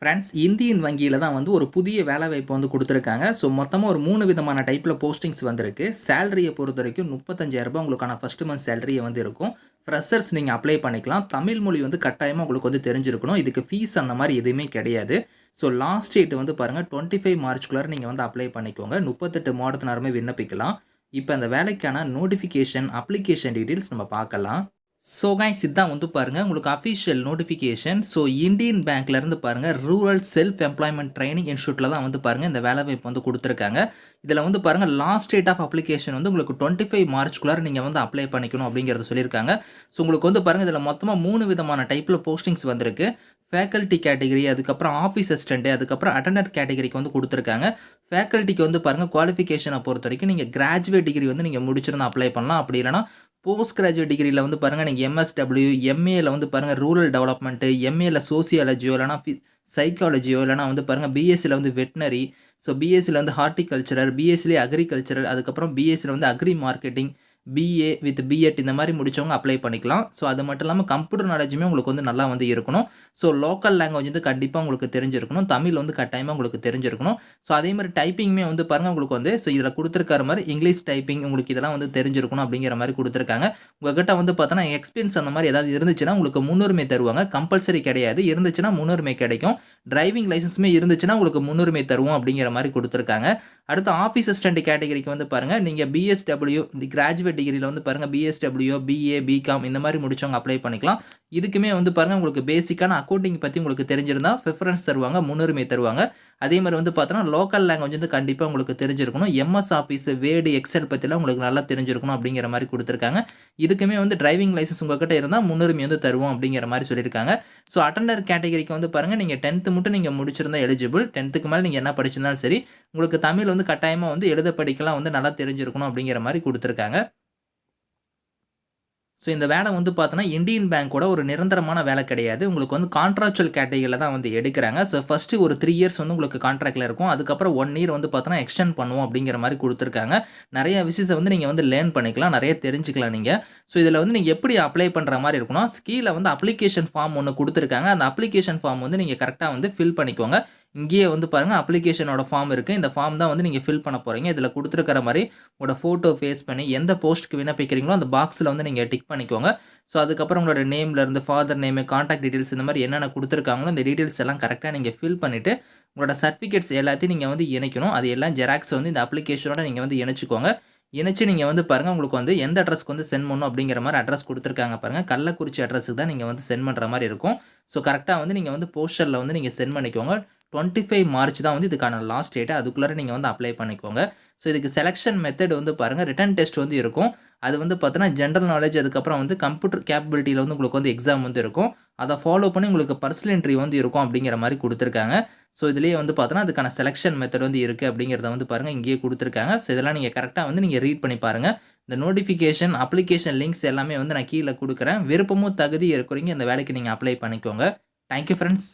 Friends Indian வங்கியில் தான் வந்து ஒரு புதிய வேலைவாய்ப்பு வந்து கொடுத்துருக்காங்க. ஸோ மொத்தமாக ஒரு மூணு விதமான டைப்பில் போஸ்டிங்ஸ் வந்திருக்கு. சேலரியை பொறுத்த வரைக்கும் முப்பத்தஞ்சாயிரரூபா உங்களுக்கான ஃபஸ்ட் மந்த் சேலரியை வந்து இருக்கும். ஃப்ரெஷர்ஸ் நீங்கள் அப்ளை பண்ணிக்கலாம். தமிழ் மொழி வந்து கட்டாயமாக உங்களுக்கு வந்து தெரிஞ்சிருக்கணும். இதுக்கு ஃபீஸ் அந்த மாதிரி எதுவுமே கிடையாது. ஸோ லாஸ்ட் டேட் வந்து பாருங்கள் டுவெண்ட்டி ஃபைவ் மார்ச்குள்ளார நீங்கள் வந்து அப்ளை பண்ணிக்கோங்க. முப்பத்தெட்டு மாவட்டத்தினாருமே விண்ணப்பிக்கலாம். இப்போ அந்த வேலைக்கான நோட்டிஃபிகேஷன் அப்ளிகேஷன் டீட்டெயில்ஸ் நம்ம பார்க்கலாம். ஸோ கைஸ் இதுதான் வந்து பாருங்கள் உங்களுக்கு அஃபிஷியல் நோட்டிஃபிகேஷன் ஸோ இந்தியன் பேங்க்லேருந்து பாருங்கள் ரூரல் செல்ஃப் எம்ப்ளாய்மெண்ட் ட்ரைனிங் இன்ஸ்டியூட்டில் தான் வந்து பாருங்கள் இந்த வேலை வாய்ப்பு வந்து கொடுத்துருக்காங்க. இதில் வந்து பாருங்கள் லாஸ்ட் டேட் ஆஃப் அப்ளிகேஷன் வந்து உங்களுக்கு டுவெண்ட்டி ஃபைவ் மார்ச்குள்ளார நீங்கள் வந்து அப்ளை பண்ணிக்கணும் அப்படிங்கிறத சொல்லியிருக்காங்க. ஸோ உங்களுக்கு வந்து பாருங்கள் இதில் மொத்தமாக மூணு விதமான டைப்பில் போஸ்டிங்ஸ் வந்திருக்கு. ஃபேக்கல்ட்டி கேட்டகரி அதுக்கப்புறம் ஆஃபீஸ் அசிஸ்டண்ட்டு அதுக்கப்புறம் அட்டண்டர் கேட்டகரிக்கு வந்து கொடுத்துருக்காங்க. ஃபேக்கல்ட்டிக்கு வந்து பாருங்கள் குவாலிஃபிகேஷனை பொறுத்த வரைக்கும் நீங்கள் கிராஜுவேட் டிகிரி வந்து நீங்கள் முடிச்சிருந்தா அப்ளை பண்ணலாம். அப்படி இல்லைனா போஸ்ட் கிராஜுவேட் டிகிரியில் வந்து பாருங்கள் நீங்கள் எம்எஸ்டபிள்யூ எம்ஏல வந்து பாருங்கள் ரூரல் டெவலப்மெண்ட்டு எம்ஏல சோசியாலஜியோ இல்லைனா சைக்காலஜியோ இல்லைனா வந்து பாருங்கள் பிஎஸ்சியில் வந்து வெட்டினரி ஸோ பிஎஸ்சியில் வந்து ஹார்டிகல்ச்சரர் பிஎஸ்சிலே அக்ரிகல்ச்சரர் அதுக்கப்புறம் பிஎஸ்சியில் வந்து agri marketing BA with BEd இந்த மாதிரி முடிச்சவங்க அப்ளை பண்ணிக்கலாம். ஸோ அது மட்டும் இல்லாமல் கம்ப்யூட்டர் நாலேஜுமே உங்களுக்கு வந்து நல்லா வந்து இருக்கணும். ஸோ லோக்கல் லாங்குவேஜ் வந்து கண்டிப்பாக உங்களுக்கு தெரிஞ்சிருக்கணும். தமிழ் வந்து கட்டாயமாக உங்களுக்கு தெரிஞ்சிருக்கணும். ஸோ அதே மாதிரி டைப்பிங்குமே வந்து பாருங்கள் உங்களுக்கு வந்து ஸோ இதில் கொடுத்துருக்கிற மாதிரி இங்கிலீஷ் டைப்பிங் உங்களுக்கு இதெல்லாம் வந்து தெரிஞ்சிருக்கணும் அப்படிங்கிற மாதிரி கொடுத்துருக்காங்க. உங்ககிட்ட வந்து பார்த்தோன்னா எக்ஸ்பீரியன்ஸ் அந்த மாதிரி ஏதாவது இருந்துச்சுன்னா உங்களுக்கு முன்னுரிமை தருவாங்க. கம்பல்சரி கிடையாது. இருந்துச்சுன்னா முன்னுரிமை கிடைக்கும். டிரைவிங் லைசன்ஸுமே இருந்துச்சுன்னா உங்களுக்கு முன்னுரிமை தருவோம் அப்படிங்கிற மாதிரி கொடுத்துருக்காங்க. அடுத்து ஆஃபீஸ் அசிஸ்டன்ட் கேட்டகரிக்கு வந்து பாருங்கள் நீங்கள் பிஎஸ்டபிள்யூ கிராஜுவேட் டிகிரியில் வந்து பாருங்கள் பிஎஸ்டபிள்யூ பிஏ பிகாம் இந்த மாதிரி முடிச்சவங்க அப்ளை பண்ணிக்கலாம். இதுக்குமே வந்து பாருங்கள் உங்களுக்கு பேசிக்கான அக்கௌண்டிங் பற்றி உங்களுக்கு தெரிஞ்சிருந்தால் ப்ரிஃபரன்ஸ் தருவாங்க முன்னுரிமை தருவாங்க. அதே மாதிரி வந்து பார்த்தோன்னா லோக்கல் லாங்குவேஜ் வந்து கண்டிப்பாக உங்களுக்கு தெரிஞ்சிருக்கணும். எம்எஸ் ஆஃபீஸ் வேர்டு எக்ஸல் பற்றிலாம் உங்களுக்கு நல்லா தெரிஞ்சிருக்கணும் அப்படிங்கிற மாதிரி கொடுத்துருக்காங்க. இதுக்குமே வந்து டிரைவிங் லைசன்ஸ் உங்கள்கிட்ட இருந்தால் முன்னுரிமை வந்து தருவோம் அப்படிங்கிற மாதிரி சொல்லியிருக்காங்க. ஸோ அட்டண்டர் கேட்டகரிக்கு வந்து பாருங்கள் நீங்கள் டென்த்து மட்டும் நீங்கள் முடிச்சிருந்தா எலிஜிபிள் டென்த்துக்கு மேலே நீங்கள் என்ன படிச்சிருந்தாலும் சரி உங்களுக்கு தமிழ் வந்து கட்டாயமாக வந்து எழுத படிக்கலாம் வந்து நல்லா தெரிஞ்சிருக்கணும் அப்படிங்கிற மாதிரி கொடுத்துருக்காங்க. ஸோ இந்த வேலை வந்து பார்த்தோன்னா இந்தியன் பேங்க்கோட ஒரு நிரந்தரமான வேலை கிடையாது. உங்களுக்கு வந்து கான்ட்ராக்சுவல் கேட்டகரியில் தான் வந்து எடுக்கிறாங்க. ஸோ ஃபஸ்ட்டு ஒரு த்ரீ இயர்ஸ் வந்து உங்களுக்கு கான்ட்ராக்டில் இருக்கும். அதுக்கப்புறம் ஒன் இயர் வந்து பார்த்தோன்னா எக்ஸ்டெண்ட் பண்ணுவோம் அப்படிங்கிற மாதிரி கொடுத்துருக்காங்க. நிறைய விஷயத்தை வந்து நீங்கள் வந்து லேர்ன் பண்ணிக்கலாம். நிறைய தெரிஞ்சுக்கலாம் நீங்கள் ஸோ இதில் வந்து நீங்கள் எப்படி அப்ளை பண்ணுற மாதிரி இருக்கணும்? ஸ்கீலில் வந்து அப்ளிகேஷன் ஃபார்ம் ஒன்று கொடுத்துருக்காங்க. அந்த அப்ளிகேஷன் ஃபார்ம் வந்து நீங்கள் கரெக்டாக வந்து ஃபில் பண்ணிக்கோங்க. இங்கேயே வந்து பாருங்கள் அப்ளிகேஷனோட ஃபார்ம் இருக்குது இந்த ஃபார்ம் தான் வந்து நீங்கள் ஃபில் பண்ண போகிறீங்க இதில் கொடுத்துருக்கிற மாதிரி உங்களோட ஃபோட்டோ ஃபேஸ் பண்ணி எந்த போஸ்ட்டுக்கு விண்ணப்பிக்கிறீங்களோ அந்த பாக்ஸில் வந்து நீங்கள் டிக் பண்ணிக்கோங்க. ஸோ அதுக்கப்புறம் உங்களோட நேம்லேருந்து ஃபாதர் நேமு காண்டாக்ட் டீட்டெயில்ஸ் இந்த மாதிரி என்னென்ன கொடுத்துருக்காங்களோ இந்த டீட்டெயில்ஸ் எல்லாம் கரெக்டாக நீங்கள் ஃபில் பண்ணிவிட்டு உங்களோட சர்டிஃபிகேட்ஸ் எல்லாத்தையும் நீங்கள் வந்து இணைக்கணும். அது எல்லாம் ஜெராக்ஸ் வந்து இந்த அப்ளிகேஷனோட நீங்கள் வந்து இணைச்சிக்கோங்க. இணைச்சு நீங்கள் வந்து பாருங்கள் உங்களுக்கு வந்து எந்த அட்ரஸ்க்கு வந்து சென்ட் பண்ணணும் அப்படிங்கிற மாதிரி அட்ரஸ் கொடுத்துருக்காங்க பாருங்கள் கள்ளக்குறிச்சி அட்ரஸுக்கு தான் நீங்கள் வந்து சென்ட் பண்ணுற மாதிரி இருக்கும். ஸோ கரெக்டாக வந்து நீங்கள் வந்து போஸ்டரில் வந்து நீங்கள் சென்ட் பண்ணிக்கோங்க. டுவெண்ட்டி ஃபைவ் மார்ச் தான் வந்து இதுக்கான லாஸ்ட் டேட்டு அதுக்குள்ளே நீங்கள் வந்து அப்ளை பண்ணிக்கோங்க. ஸோ இதுக்கு செலெக்ஷன் மெத்தட் வந்து பாருங்கள் ரிட்டன் டெஸ்ட் வந்து இருக்கும். அது வந்து பார்த்தோன்னா ஜென்ரல் நாலேஜ் அதுக்கப்புறம் வந்து கம்ப்யூட்டர் கேப்பபிலிட்டியில் வந்து உங்களுக்கு வந்து எக்ஸாம் வந்து இருக்கும். அதை ஃபாலோ பண்ணி உங்களுக்கு பர்சனல் என்ட்ரி வந்து இருக்கும் அப்படிங்கிற மாதிரி கொடுத்துருக்காங்க. ஸோ இதுலேயே வந்து பார்த்தோன்னா அதுக்கான செலெக்ஷன் மெத்தட் வந்து இருக்குது அப்படிங்கிறத வந்து பாருங்கள் இங்கேயே கொடுத்துருக்காங்க. ஸோ இதெல்லாம் நீங்கள் கரெக்டாக வந்து நீங்கள் ரீட் பண்ணி பாருங்கள் இந்த நோட்டிஃபிகேஷன் அப்ளிகேஷன் லிங்க்ஸ் எல்லாமே வந்து நான் கீழே கொடுக்குறேன். விருப்பமும் தகுதி இருக்கிறீங்க. இந்த வேலைக்கு நீங்கள் அப்ளை பண்ணிக்கோங்க. Thank you friends